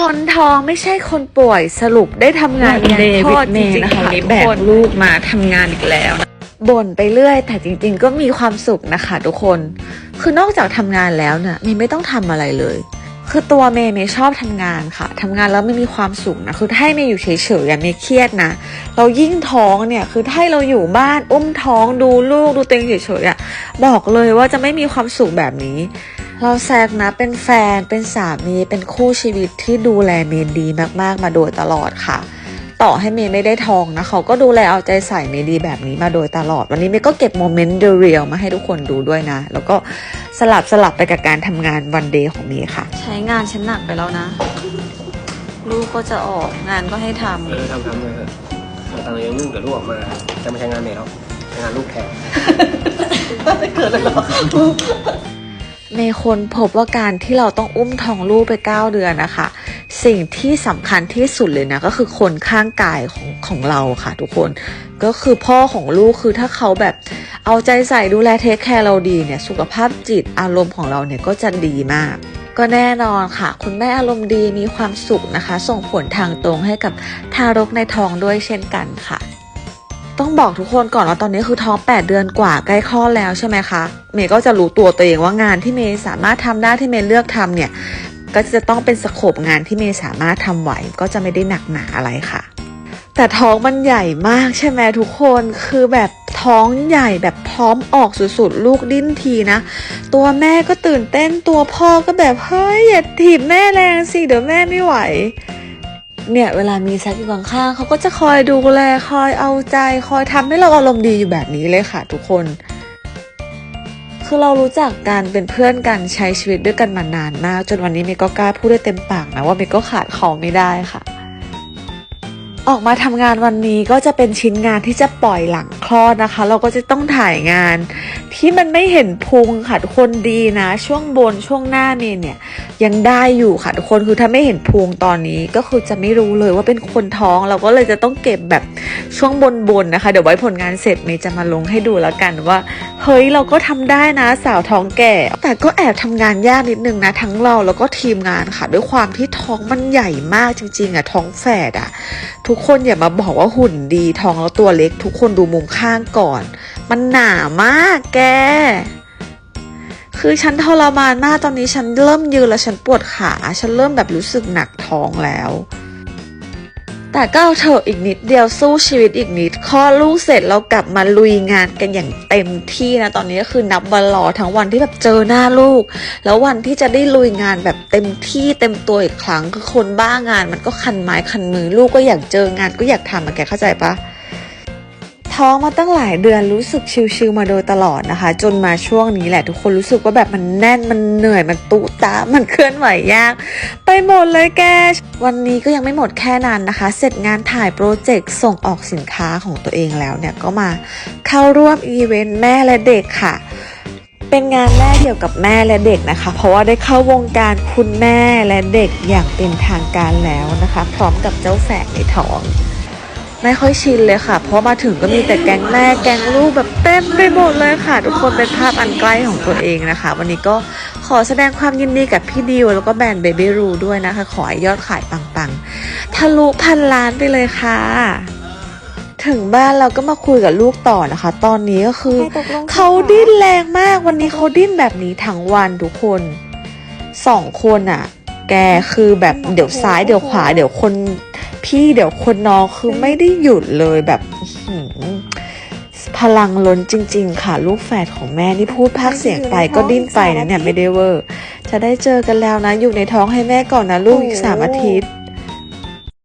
คนท้องไม่ใช่คนป่วยสรุปได้ทำงานเดโทวิษดเมจริย์งนะๆคะค่ะวันนี้ทุแบกกคนลูกมาทำงานอีกแล้วนะบ่นไปเรื่อย แต่จริงๆ ก็มีความสุขนะคะทุกคน คือนอกจากทำงานแล้วเนี่ยเมย์ไม่ต้องทำอะไรเลย คือตัวเมย์เมย์ชอบทำงานค่ะทำงานแล้วไม่มีความสุขนะคือถ้าให้เมย์อยู่เฉยๆอะเมย์เครียดนะเรายิ่งท้องเนี่ยคือถ้าให้เราอยู่บ้านอุ้มท้องดูลูกดูตัวเองเฉยๆอะบอกเลยว่าจะไม่มีความสุขแบบนี้ เราแซกนะเป็นแฟนเป็นสามีเป็นคู่ชีวิตที่ดูแลเมย์ดีมากๆ มาโดยตลอดค่ะ ต่อให้เมย์ไม่ได้ทองนะเขาก็ดูแลเอาใจใส่เมย์ดีแบบนี้มาโดยตลอด วันนี้เมย์ก็เก็บโมเมนต์เรียลมาให้ทุกคนดูด้วยนะ แล้วก็สลับสลับไปกับการทำงานวันเดย์ของเมย์ค่ะ ใช้งานฉันหนักไปแล้วนะ ลูกก็จะออกงานก็ให้ทำเออทำทำเลยเถอะเอาตังค์เลี้ยงลูกเดี๋ยวลูกออกมา จะไม่ใช้งานเมย์แล้วใช้งานลูกแทนเมย์คนพบว่าการที่เราต้องอุ้มท้องลูกไป 9 เดือนนะคะ สิ่งที่สำคัญที่สุดเลยนะ ก็คือคนข้างกายของของเราค่ะทุกคนก็คือพ่อของลูกคือถ้าเขาแบบเอาใจใส่ดูแลเทคแคร์เราดีเนี่ยสุขภาพจิตอารมณ์ของเราเนี่ยก็จะดีมาก ก็แน่นอนค่ะ คุณแม่อารมณ์ดีมีความสุขนะคะ ส่งผลทางตรงให้กับทารกในท้องด้วยเช่นกันค่ะ ต้องบอกทุกคนก่อนว่าตอนนี้คือท้อง 8 เดือนกว่าใกล้คลอดแล้วใช่ไหมคะ เมย์ก็จะรู้ตัวตัวเองว่างานที่เมย์สามารถทำได้ที่เมย์เลือกทำเนี่ย ก็จะต้องเป็นสโคปงานที่เมย์สามารถทำไหว ก็จะไม่ได้หนักหนาอะไรค่ะ แต่ท้องมันใหญ่มากใช่ไหมทุกคน คือแบบท้องใหญ่แบบพร้อมออกสุดๆ ลูกดิ้นทีนะ ตัวแม่ก็ตื่นเต้นตัวพ่อก็แบบเฮ้ยอย่าถีบแม่แรงสิเดี๋ยวแม่ไม่ไหว เนี่ยเวลามีแซกอยู่ข้างๆเขาก็จะคอยดูแลคอยเอาใจ คอยทำให้เราอารมณ์ดีอยู่แบบนี้เลยค่ะทุกคน คือเรารู้จักกันเป็นเพื่อนกันใช้ชีวิตด้วยกันมานานมาก จนวันนี้เมย์ก็กล้าพูดได้เต็มปากนะว่าเมย์ก็ขาดเขาไม่ได้ค่ะ ออกมาทำงานวันนี้ก็จะเป็นชิ้นงานที่จะปล่อยหลัง อดนะคะ เราก็จะต้องถ่ายงาน ที่มันไม่เห็นพุงค่ะทุกคนดีนะ ช่วงบนช่วงหน้าเมย์เนี่ย ยังได้อยู่ค่ะทุกคนคือถ้าไม่เห็นพุงตอนนี้ก็คือจะไม่รู้เลยว่าเป็นคนท้องเราก็เลยจะต้องเก็บแบบช่วงบนๆนนะคะ เดี๋ยวไว้ผลงานเสร็จเมย์จะมาลงให้ดูแล้วกันว่า เฮ้ยเราก็ทำได้นะสาวท้องแก่ แต่ก็แอบทำงานยากนิดนึงนะ ทั้งเราแล้วก็ทีมงานค่ะ ด้วยความที่ท้องมันใหญ่มากจริง ๆอะท้องแฝดอะทุกคนอย่ามาบอกว่าหุ่นดีท้องแล้วตัวเล็ก ทุกคนดูมุมค่ะข้างก่อน มันหนามากแก คือฉันทรมานมากตอนนี้ฉันเริ่มยืนแล้วฉันปวดขา ฉันเริ่มแบบรู้สึกหนักท้องแล้ว แต่ก็เอาเถอะอีกนิดเดียวสู้ชีวิตอีกนิดคลอดลูกเสร็จเรากลับมาลุยงานกันอย่างเต็มที่นะ ตอนนี้ก็คือนับวันรอทั้งวันที่แบบเจอหน้าลูก แล้ววันที่จะได้ลุยงานแบบเต็มที่เต็มตัวอีกครั้งคือคนบ้างาน มันก็คันไม้คันมือลูกก็อยากเจองานก็อยากทำอะแกเข้าใจปะ ท้องมาตั้งหลายเดือนรู้สึกชิลๆมาโดยตลอดนะคะ จนมาช่วงนี้แหละทุกคนรู้สึกว่าแบบมันแน่นมันเหนื่อยมันตุตา มันเคลื่อนไหวยาก ไปหมดเลยแก วันนี้ก็ยังไม่หมดแค่นั้นนะคะ เสร็จงานถ่ายโปรเจกต์ส่งออกสินค้าของตัวเองแล้วเนี่ยก็มาเข้าร่วมอีเวนต์แม่และเด็กค่ะเป็นงานแม่เกี่ยวกับแม่และเด็กนะคะ เพราะว่าได้เข้าวงการคุณแม่และเด็กอย่างเป็นทางการแล้วนะคะ พร้อมกับเจ้าแฝดในท้อง ไม่ค่อยชินเลยค่ะ เพราะมาถึงก็มีแต่แก๊งแม่แก๊งลูกแบบเต็มไปหมดเลยค่ะ ทุกคนเป็นภาพอันใกล้ของตัวเองนะคะ วันนี้ก็ขอแสดงความยินดีกับพี่ดิวแล้วก็แบรนด์เบบี้รูด้วยนะคะ ขอให้ยอดขายปังๆ ทะลุพันล้านไปเลยค่ะถึงบ้านเราก็มาคุยกับลูกต่อนะคะ ตอนนี้ก็คือเขาดิ้นแรงมากวันนี้เขาดิ้นแบบนี้ทั้งวันทุกคนสองคนอะแกคือแบบเดี๋ยวซ้ายเดี๋ยวขวาเดี๋ยวคน พี่เดี๋ยวคนน้องคือไม่ได้หยุดเลยแบบอื้อหือพลังล้นจริง ๆ ค่ะ ลูกแฝดของแม่นี่พูดพากย์เสียงไปก็ดิ้นไปนะเนี่ยไม่ได้เวอร์ จะได้เจอกันแล้วนะ อยู่ในท้องให้แม่ก่อนนะลูกอีกสามอาทิตย์